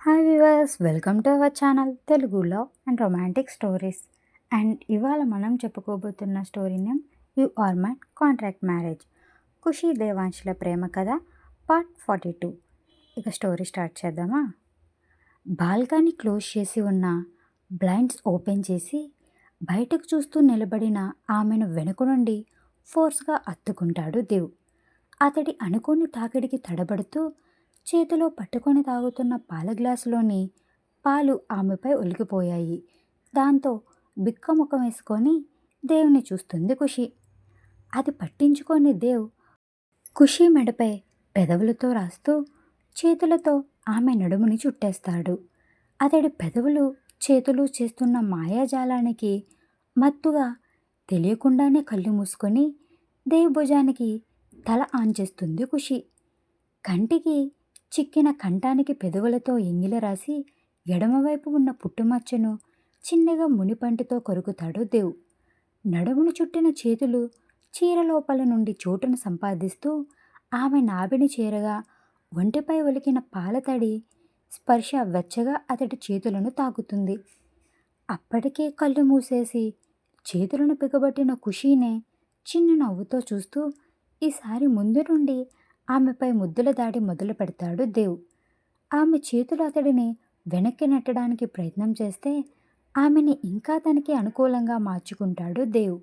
Hi viewers welcome to our channel తెలుగులో and romantic stories and ఇవాళ మనం చెప్పుకోబోతున్న story name you are my contract marriage Khushi దేవాంశుల ప్రేమ కథ part forty two ఇక story start చేద్దామా? Balcony close చేసి ఉన్న బ్లైండ్స్ ఓపెన్ చేసి బయటకు చూస్తూ నిలబడిన ఆమెను వెనుక నుండి ఫోర్స్గా అత్తుకుంటాడు దేవ్. అతడి అనుకోని తాకిడికి తడబడుతూ చేతిలో పట్టుకొని తాగుతున్న పాల గ్లాసులోని పాలు ఆమెపై ఒలికిపోయాయి దాంతో బిక్కముఖం వేసుకొని దేవుని చూస్తుంది ఖుషి. అది పట్టించుకొని దేవ్ ఖుషి మెడపై పెదవులతో రాస్తూ చేతులతో ఆమె నడుముని చుట్టేస్తాడు. అతడి పెదవులు చేతులు చేస్తున్న మాయాజాలానికి మత్తుగా తెలియకుండానే కళ్ళు మూసుకొని దేవ్ భుజానికి తల ఆన్ చేస్తుంది ఖుషి. కంటికి చిక్కిన కంఠానికి పెదవులతో ఎంగిల రాసి ఎడమవైపు ఉన్న పుట్టుమచ్చను చిన్నగా మునిపంటితో కొరుకుతాడు దేవ్. నడుమును చుట్టిన చేతులు చీర లోపల నుండి చోటును సంపాదిస్తూ ఆమె నాభిని చేరగా ఒంటిపై ఒలికిన పాలతడి స్పర్శ వెచ్చగా అతడి చేతులను తాకుతుంది. అప్పటికే కళ్ళు మూసేసి చేతులను పిగబట్టిన ఖుషీనే చిన్న నవ్వుతో చూస్తూ ఈసారి ముందు నుండి ఆమెపై ముద్దుల దాడి మొదలు పెడతాడు దేవ్. ఆమె చేతులు అతడిని వెనక్కి నెట్టడానికి ప్రయత్నం చేస్తే ఆమెని ఇంకా తనకి అనుకూలంగా మార్చుకుంటాడు దేవ్.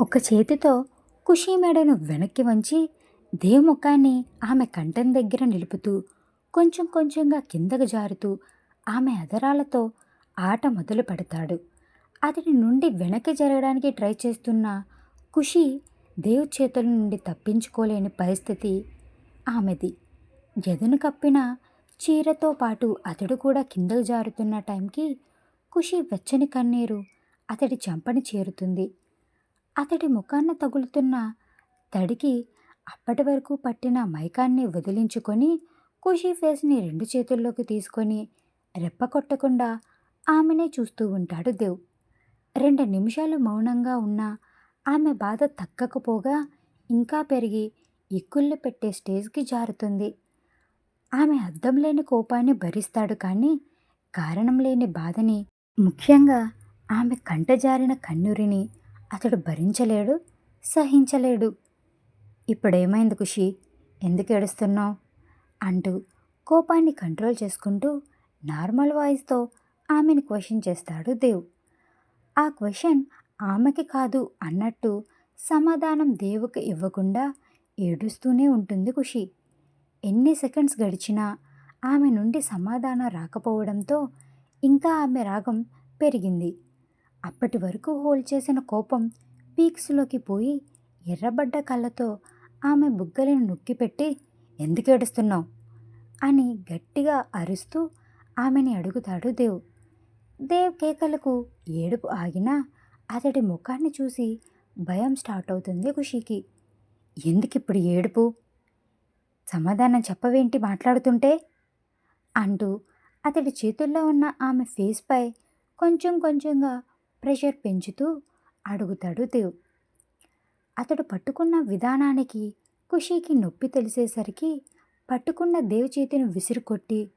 ఒక చేతితో ఖుషీ మెడను వెనక్కి వంచి దేవ్ ముఖాన్ని ఆమె కంఠం దగ్గర నిలుపుతూ కొంచెం కొంచెంగా కిందకు జారుతూ ఆమె అదరాలతో ఆట మొదలు పెడతాడు. అతడి నుండి వెనక్కి జరగడానికి ట్రై చేస్తున్న ఖుషి దేవ్ చేతుల నుండి తప్పించుకోలేని పరిస్థితి ఆమెది. ఎదను కప్పిన చీరతో పాటు అతడు కూడా కిందకు జారుతున్న టైంకి ఖుషి వెచ్చని కన్నీరు అతడి చెంపని చేరుతుంది. అతడి ముఖాన్న తగులుతున్న తడికి అప్పటి వరకు పట్టిన మైకాన్ని వదిలించుకొని ఖుషి ఫేస్ని రెండు చేతుల్లోకి తీసుకొని రెప్ప కొట్టకుండా ఆమెనే చూస్తూ ఉంటాడు దేవ్. రెండు నిమిషాలు మౌనంగా ఉన్న ఆమె బాధ తగ్గకపోగా ఇంకా పెరిగి ఇక్కుళ్ళు పెట్టే స్టేజ్కి జారుతుంది. ఆమె అద్దం లేని కోపాన్ని భరిస్తాడు కానీ కారణం లేని బాధని. ముఖ్యంగా ఆమె కంటజారిన కన్నూరిని అతడు భరించలేడు సహించలేడు. ఇప్పుడేమైంది ఖుషి? ఎందుకు ఏడుస్తున్నావు? అంటూ కోపాన్ని కంట్రోల్ చేసుకుంటూ నార్మల్ వాయిస్తో ఆమెను క్వశ్చన్ చేస్తాడు దేవ్. ఆ క్వశ్చన్ ఆమెకి కాదు అన్నట్టు సమాధానం దేవుకి ఇవ్వకుండా ఏడుస్తూనే ఉంటుంది ఖుషి. ఎన్ని సెకండ్స్ గడిచినా ఆమె నుండి సమాధానం రాకపోవడంతో ఇంకా ఆమె రాగం పెరిగింది. అప్పటి వరకు హోల్డ్ చేసిన కోపం పీక్స్లోకి పోయి ఎర్రబడ్డ కళ్ళతో ఆమె బుగ్గలను నొక్కిపెట్టి ఎందుకు ఏడుస్తున్నావు? అని గట్టిగా అరుస్తూ ఆమెని అడుగుతాడు దేవ్. దేవ్ కేకలకు ఏడుపు ఆగినా అతడి ముఖాన్ని చూసి భయం స్టార్ట్ అవుతుంది ఖుషికి. ఎందుకిప్పుడు ఏడుపు? సమాధానం చెప్పవేంటి మాట్లాడుతుంటే? అంటూ అతడి చేతుల్లో ఉన్న ఆమె ఫేస్పై కొంచెం కొంచెంగా ప్రెషర్ పెంచుతూ అడుగుతాడు దేవ్. అతడు పట్టుకున్న విధానానికి ఖుషీకి నొప్పి తెలిసేసరికి పట్టుకున్న దేవ్ చేతిని విసిరుకొట్టి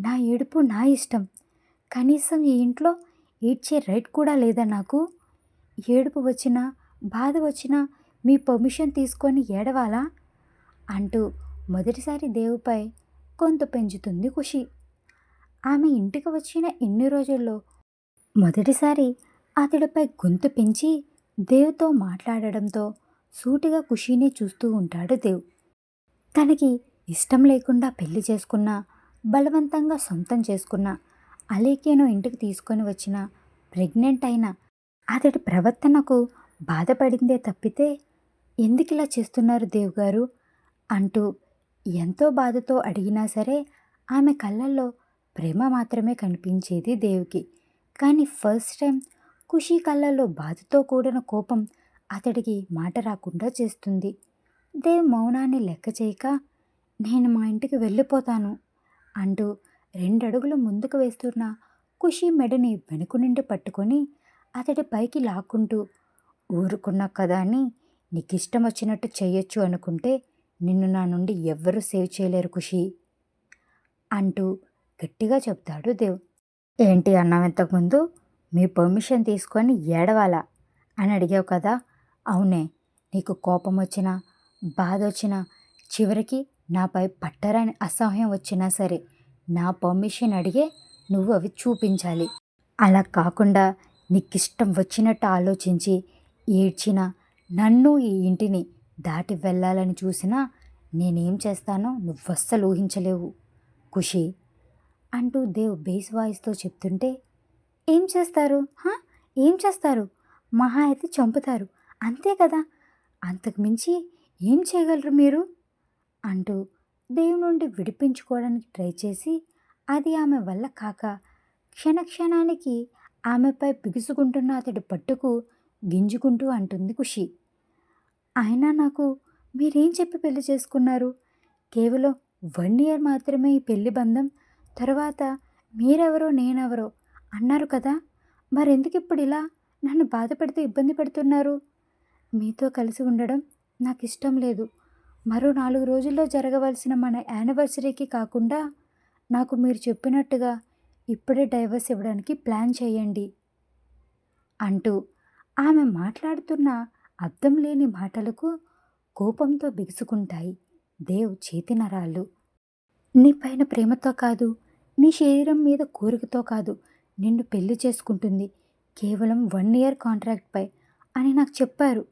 నా ఏడుపు నా ఇష్టం. కనీసం ఈ ఇంట్లో ఏడ్చే రైట్ కూడా లేదా నాకు? ఏడుపు వచ్చినా బాధ వచ్చినా మీ పర్మిషన్ తీసుకొని ఏడవాలా? అంటూ మొదటిసారి దేవుపై కొంత పెంచుతుంది ఖుషి. ఆమె ఇంటికి వచ్చిన ఎన్ని రోజుల్లో మొదటిసారి అతడిపై గొంతు పెంచి దేవుతో మాట్లాడడంతో సూటిగా ఖుషీని చూస్తూ ఉంటాడు దేవ్. తనకి ఇష్టం లేకుండా పెళ్ళి చేసుకున్న బలవంతంగా సొంతం చేసుకున్న అలేకేనో ఇంటికి తీసుకొని వచ్చిన ప్రెగ్నెంట్ అయిన అతడి ప్రవర్తనకు బాధపడిందే తప్పితే ఎందుకు ఇలా చేస్తున్నారు దేవ్ గారు అంటూ ఎంతో బాధతో అడిగినా సరే ఆమె కళ్ళల్లో ప్రేమ మాత్రమే కనిపించేది దేవుకి. కానీ ఫస్ట్ టైం ఖుషి కళ్ళల్లో బాధతో కూడిన కోపం అతడికి మాట రాకుండా చేస్తుంది. దేవ్ మౌనాన్ని లెక్క చేయక నేను మా ఇంటికి వెళ్ళిపోతాను అంటూ రెండడుగులు ముందుకు వేస్తున్న ఖుషి మెడని వెనుక నుండి పట్టుకొని అతడి పైకి లాక్కుంటూ ఊరుకున్నా కదా అని నీకు ఇష్టం వచ్చినట్టు చేయొచ్చు అనుకుంటే నిన్ను నా నుండి ఎవ్వరూ సేవ్ చేయలేరు ఖుషి అంటూ గట్టిగా చెప్తాడు దేవ్ ఏంటి అన్నావు ఇంతకుముందు? మీ పర్మిషన్ తీసుకొని ఏడవాలా అని అడిగావు కదా? అవునే నీకు కోపం వచ్చినా బాధ వచ్చినా చివరికి నాపై పట్టరాని అసహ్యం వచ్చినా సరే నా పర్మిషన్ అడిగే నువ్వు అవి చూపించాలి. అలా కాకుండా నీకిష్టం వచ్చినట్టు ఆలోచించి ఏడ్చినా నన్ను ఈ ఇంటిని దాటి వెళ్ళాలని చూసినా నేనేం చేస్తానో నువ్వు ఊహించలేవు. ఖుషి అంటూ దేవ్ బేస్ వాయిస్తో చెప్తుంటే ఏం చేస్తారు? హా? ఏం చేస్తారు? మహా అయితే చంపుతారు. అంతే కదా? అంతకు మించి ఏం చేయగలరు మీరు? అంటూ దేవ్ నుండి విడిపించుకోవడానికి ట్రై చేసి అది ఆమె వల్ల కాక క్షణక్షణానికి ఆమెపై బిగుసుకుంటున్న అతడి పట్టుకు గింజుకుంటూ అంటుంది ఖుషి. అయినా నాకు మీరేం చెప్పి పెళ్ళి చేసుకున్నారు? కేవలం వన్ ఇయర్ మాత్రమే ఈ పెళ్ళి బంధం. తర్వాత మీరెవరో నేనెవరో అన్నారు కదా. మరెందుకు ఇప్పుడు ఇలా? నన్ను బాధ పెడుతూ ఇబ్బంది పెడుతున్నారు? మీతో కలిసి ఉండడం నాకు ఇష్టం లేదు. మరో నాలుగు రోజుల్లో జరగవలసిన మన యానివర్సరీకి కాకుండా నాకు మీరు చెప్పినట్టుగా ఇప్పుడే డైవర్స్ ఇవ్వడానికి ప్లాన్ చేయండి అంటూ ఆమె మాట్లాడుతున్న అర్థం లేని మాటలకు కోపంతో బిగుసుకుంటాయి దేవ్ చేతి నరాలు. నీ పైన ప్రేమతో కాదు నీ శరీరం మీద కోరికతో కాదు నిన్ను పెళ్ళి చేసుకుంటుంది కేవలం వన్ ఇయర్ కాంట్రాక్ట్పై అని నాకు చెప్పారు.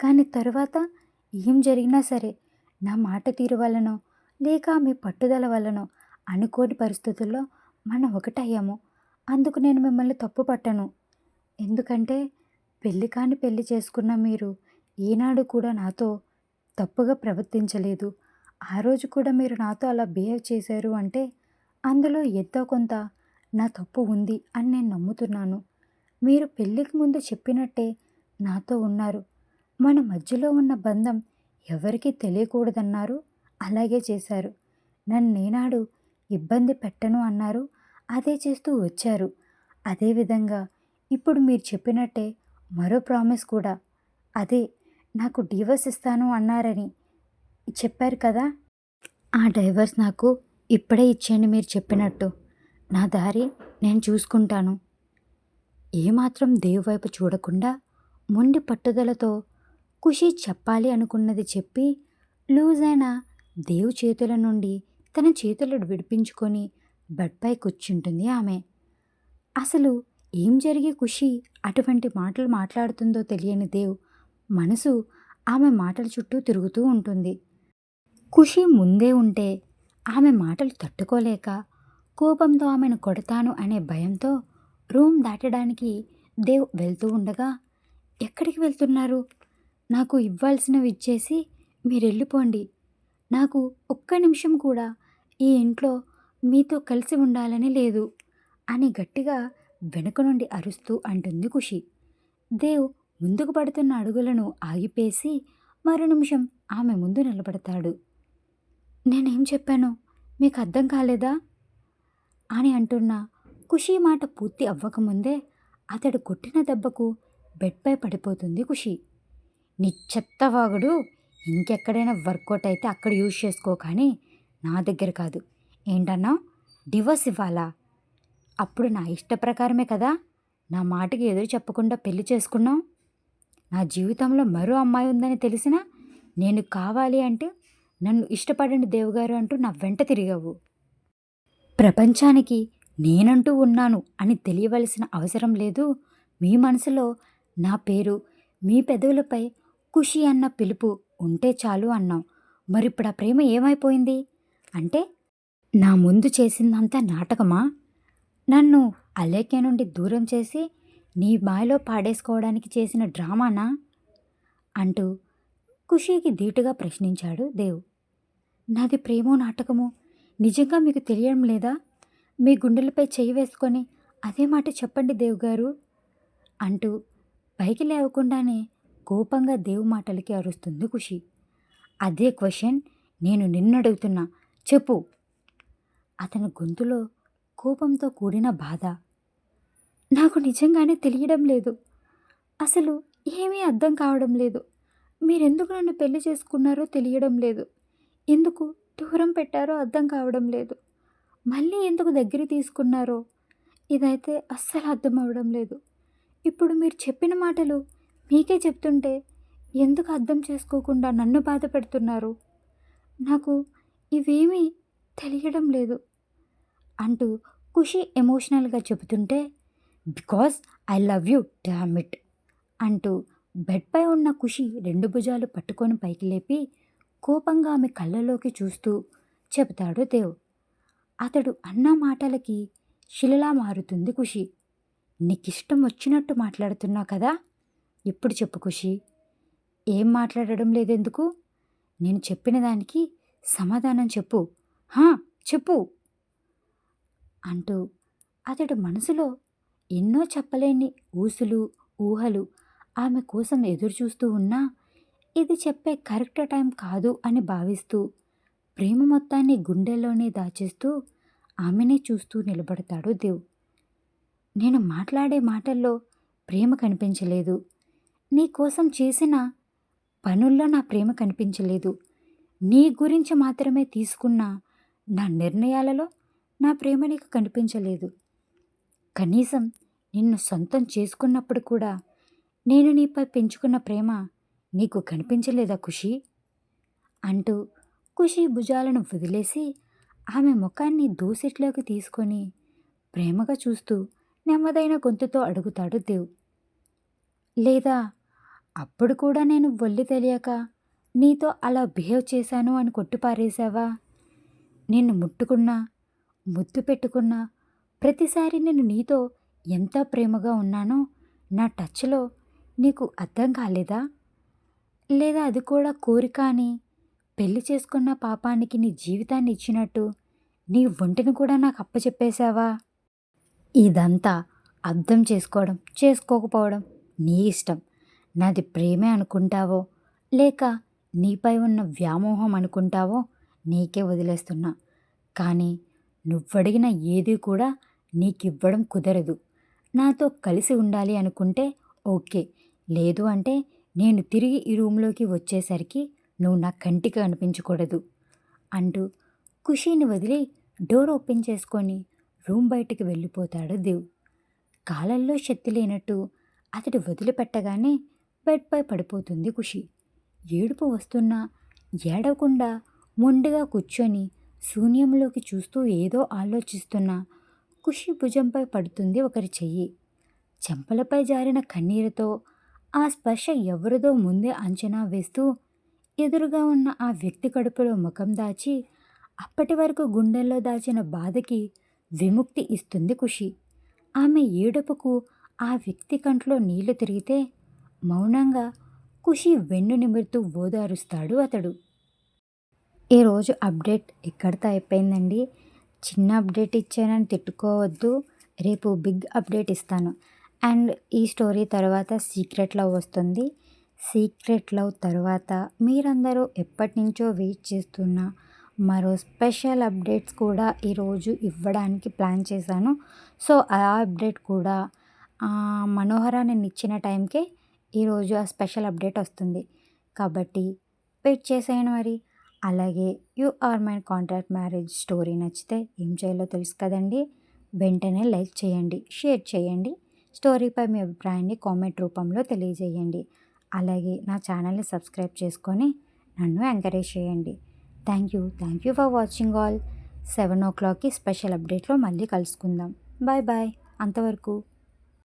కానీ తర్వాత ఏం జరిగినా సరే నా మాట తీరు వల్లనో లేక మీ పట్టుదల వల్లనో అనుకోని పరిస్థితుల్లో మనం ఒకటయ్యాము. అందుకు నేను మిమ్మల్ని తప్పు పట్టను ఎందుకంటే పెళ్ళి కాని పెళ్ళి చేసుకున్న మీరు ఈనాడు కూడా నాతో తప్పుగా ప్రవర్తించలేదు. ఆ రోజు కూడా మీరు నాతో అలా బిహేవ్ చేశారు అంటే అందులో ఎంతో కొంత నా తప్పు ఉంది అని నేను నమ్ముతున్నాను. మీరు పెళ్ళికి ముందు చెప్పినట్టే నాతో ఉన్నారు. మన మధ్యలో ఉన్న బంధం ఎవరికీ తెలియకూడదన్నారు. అలాగే చేశారు. నన్ను నేనాడు ఇబ్బంది పెట్టను అన్నారు. అదే చేస్తూ వచ్చారు. అదేవిధంగా ఇప్పుడు మీరు చెప్పినట్టే మరో ప్రామిస్ కూడా. అదే నాకు డివోర్స్ ఇస్తాను అన్నారని చెప్పారు కదా. ఆ డైవర్స్ నాకు ఇప్పుడే ఇచ్చేయండి మీరు చెప్పినట్టు. నా దారి నేను చూసుకుంటాను. ఏమాత్రం దేవు వైపు చూడకుండా మొండి పట్టుదలతో ఖుషి చెప్పాలి అనుకున్నది చెప్పి లూజ్ అయిన దేవు చేతుల నుండి తన చేతులు విడిపించుకొని బెడ్పై కూర్చుంటుంది ఆమె. అసలు ఏం జరిగి ఖుషి? అటువంటి మాటలు మాట్లాడుతుందో తెలియని దేవ్ మనసు ఆమె మాటల చుట్టూ తిరుగుతూ ఉంటుంది. ఖుషి ముందే ఉంటే ఆమె మాటలు తట్టుకోలేక కోపంతో ఆమెను కొడతాను అనే భయంతో రూమ్ దాటడానికి దేవ్ వెళ్తూ ఉండగా ఎక్కడికి వెళ్తున్నారు? నాకు ఇవ్వాల్సినవి ఇచ్చేసి మీరు వెళ్ళిపోండి నాకు ఒక్క నిమిషం కూడా ఈ ఇంట్లో మీతో కలిసి ఉండాలని లేదు అని గట్టిగా వెనుక నుండి అరుస్తూ అంటుంది ఖుషి. దేవ్ ముందుకు పడుతున్న అడుగులను ఆగిపేసి మరో నిమిషం ఆమె ముందు నిలబడతాడు. నేనేం చెప్పాను? మీకు అర్థం కాలేదా? అని అంటున్న ఖుషి మాట పూర్తి అవ్వకముందే అతడు కొట్టిన దెబ్బకు బెడ్పై పడిపోతుంది ఖుషి. నీ చెత్తవాగుడు ఇంకెక్కడైనా వర్కౌట్ అయితే అక్కడ యూజ్ చేసుకో కానీ నా దగ్గర కాదు. ఏంటన్నా? డివోర్స్ ఇవ్వాలా? అప్పుడు నా ఇష్ట ప్రకారమే కదా? నా మాటకి ఎదురు చెప్పకుండా పెళ్ళి చేసుకున్నాం నా జీవితంలో మరో అమ్మాయి ఉందని తెలిసినా నేను కావాలి అంటే నన్ను ఇష్టపడండి దేవుగారు అంటూ నా వెంట తిరిగావు. ప్రపంచానికి నేనంటూ ఉన్నాను అని తెలియవలసిన అవసరం లేదు. మీ మనసులో నా పేరు మీ పెదవులపై ఖుషి అన్న పిలుపు ఉంటే చాలు అన్నాం మరిప్పుడు ఆ ప్రేమ ఏమైపోయింది? అంటే నా ముందు చేసిందంతా నాటకమా? నన్ను అలేఖ్య నుండి దూరం చేసి నీ బాయిలో పాడేసుకోవడానికి చేసిన డ్రామానా? అంటూ ఖుషీకి ధీటుగా ప్రశ్నించాడు దేవ్. నాది ప్రేమో నాటకమో నిజంగా మీకు తెలియడం లేదా? మీ గుండెలపై చెయ్యి వేసుకొని అదే మాట చెప్పండి దేవ్ గారు అంటూ పైకి లేవకుండానే కోపంగా దేవు మాటలకి అరుస్తుంది ఖుషి. అదే క్వశ్చన్ నేను నిన్నడుగుతున్నా. చెప్పు. అతని గొంతులో కోపంతో కూడిన బాధ. నాకు నిజంగానే తెలియడం లేదు. అసలు ఏమీ అర్థం కావడం లేదు. మీరెందుకు నన్ను పెళ్ళి చేసుకున్నారో తెలియడం లేదు. ఎందుకు దూరం పెట్టారో అర్థం కావడం లేదు. మళ్ళీ ఎందుకు దగ్గర తీసుకున్నారో ఇదైతే అస్సలు అర్థం అవ్వడం లేదు. ఇప్పుడు మీరు చెప్పిన మాటలు మీకే చెప్తుంటే ఎందుకు అర్థం చేసుకోకుండా నన్ను బాధ పెడుతున్నారు? నాకు ఇవేమీ తెలియడం లేదు. అంటూ ఖుషి ఎమోషనల్గా చెబుతుంటే because I love you damn it అంటూ బెడ్పై ఉన్న ఖుషి రెండు భుజాలు పట్టుకొని పైకి లేపి కోపంగా ఆమె కళ్ళలోకి చూస్తూ చెబుతాడు దేవ్. అతడు అన్న మాటలకి శిలలా మారుతుంది ఖుషి. నీకిష్టం వచ్చినట్టు మాట్లాడుతున్నావు కదా? ఇప్పుడు చెప్పు ఖుషి. ఏం మాట్లాడడం లేదెందుకు? నేను చెప్పిన దానికి సమాధానం చెప్పు. హా చెప్పు. అంటూ అతడు మనసులో ఎన్నో చెప్పలేని ఊసులు ఊహలు ఆమె కోసం ఎదురుచూస్తూ ఉన్నా ఇది చెప్పే కరెక్ట్ టైం కాదు అని భావిస్తూ ప్రేమ మొత్తాన్ని గుండెల్లోనే దాచేస్తూ ఆమెనే చూస్తూ నిలబడతాడు దేవ్. నేను మాట్లాడే మాటల్లో ప్రేమ కనిపించలేదు. నీ కోసం చేసిన పనుల్లో నా ప్రేమ కనిపించలేదు. నీ గురించి మాత్రమే తీసుకున్న నా నిర్ణయాలలో నా ప్రేమ నీకు కనిపించలేదు. కనీసం నిన్ను సొంతం చేసుకున్నప్పుడు కూడా నేను నీపై పెంచుకున్న ప్రేమ నీకు కనిపించలేదా ఖుషి? అంటూ ఖుషి భుజాలను వదిలేసి ఆమె ముఖాన్ని దూసిట్లోకి తీసుకొని ప్రేమగా చూస్తూ నెమ్మదైన గొంతుతో అడుగుతాడు దేవ్. లేదా అప్పుడు కూడా నేను ఒళ్ళు తెలియక నీతో అలా బిహేవ్ చేశాను అని కొట్టిపారేశావా నిన్ను ముట్టుకున్నా ముద్దు పెట్టుకున్నా ప్రతిసారి నేను నీతో ఎంత ప్రేమగా ఉన్నానో నా టచ్లో నీకు అర్థం కాలేదా? లేదా అది కూడా కోరిక అని పెళ్ళి చేసుకున్న పాపానికి నీ జీవితాన్ని ఇచ్చినట్టు నీ ఒంటిని కూడా నాకు అప్పచెప్పేశావా? ఇదంతా అర్థం చేసుకోవడం చేసుకోకపోవడం నీ ఇష్టం. నాది ప్రేమే అనుకుంటావో లేక నీపై ఉన్న వ్యామోహం అనుకుంటావో నీకే వదిలేస్తున్నా. కానీ నువ్వడిగిన ఏది కూడా నీకివ్వడం కుదరదు. నాతో కలిసి ఉండాలి అనుకుంటే ఓకే. లేదు అంటే నేను తిరిగి ఈ రూమ్లోకి వచ్చేసరికి నువ్వు నా కంటికి అనిపించకూడదు అంటూ ఖుషీని వదిలి డోర్ ఓపెన్ చేసుకొని రూమ్ బయటికి వెళ్ళిపోతాడు దేవ్. కాలల్లో శక్తి లేనట్టు అతడు వదిలిపెట్టగానే బెడ్పై పడిపోతుంది ఖుషి. ఏడుపు వస్తున్నా ఏడవకుండా మొండిగా కూర్చొని శూన్యంలోకి చూస్తూ ఏదో ఆలోచిస్తున్న. ఖుషి భుజంపై పడుతుంది ఒకరి చెయ్యి. చెంపలపై జారిన కన్నీరుతో ఆ స్పర్శ ఎవరిదో ముందే అంచనా వేస్తూ ఎదురుగా ఉన్న ఆ వ్యక్తి కడుపులో ముఖం దాచి అప్పటి వరకు గుండెల్లో దాచిన బాధకి విముక్తి ఇస్తుంది ఖుషి. ఆమె ఏడుపుకు ఆ వ్యక్తి కంట్లో నీళ్ళు తిరిగితే మౌనంగా ఖుషి వెన్ను నిమురుతూ ఓదారుస్తాడు అతడు. ఈరోజు అప్డేట్ ఎక్కడితో అయిపోయిందండి? చిన్న అప్డేట్ ఇచ్చానని తిట్టుకోవద్దు. రేపు బిగ్ అప్డేట్ ఇస్తాను. అండ్ ఈ స్టోరీ తర్వాత సీక్రెట్ లవ్ వస్తుంది. సీక్రెట్ లవ్ తర్వాత మీరందరూ ఎప్పటి నుంచో వెయిట్ చేస్తున్న మరో స్పెషల్ అప్డేట్స్ కూడా ఈరోజు ఇవ్వడానికి ప్లాన్ చేశాను. సో ఆ అప్డేట్ కూడా మనోహర నేను ఇచ్చిన టైంకే ఈరోజు ఆ స్పెషల్ అప్డేట్ వస్తుంది. కాబట్టి వెయిట్ చేసేయండి మరి. అలాగే you are my contract marriage story నచ్చితే ఏం చేయాలో తెలుసు కదండి. వెంటనే లైక్ చేయండి షేర్ చేయండి. స్టోరీపై మీ అభిప్రాయాన్ని కామెంట్ రూపంలో తెలియజేయండి. అలాగే నా ఛానల్ని సబ్స్క్రైబ్ చేసుకొని నన్ను ఎంకరేజ్ చేయండి. Thank you thank you for watching all. Seven ఓ క్లాక్కి స్పెషల్ అప్డేట్లో మళ్ళీ కలుసుకుందాం. Bye bye. అంతవరకు.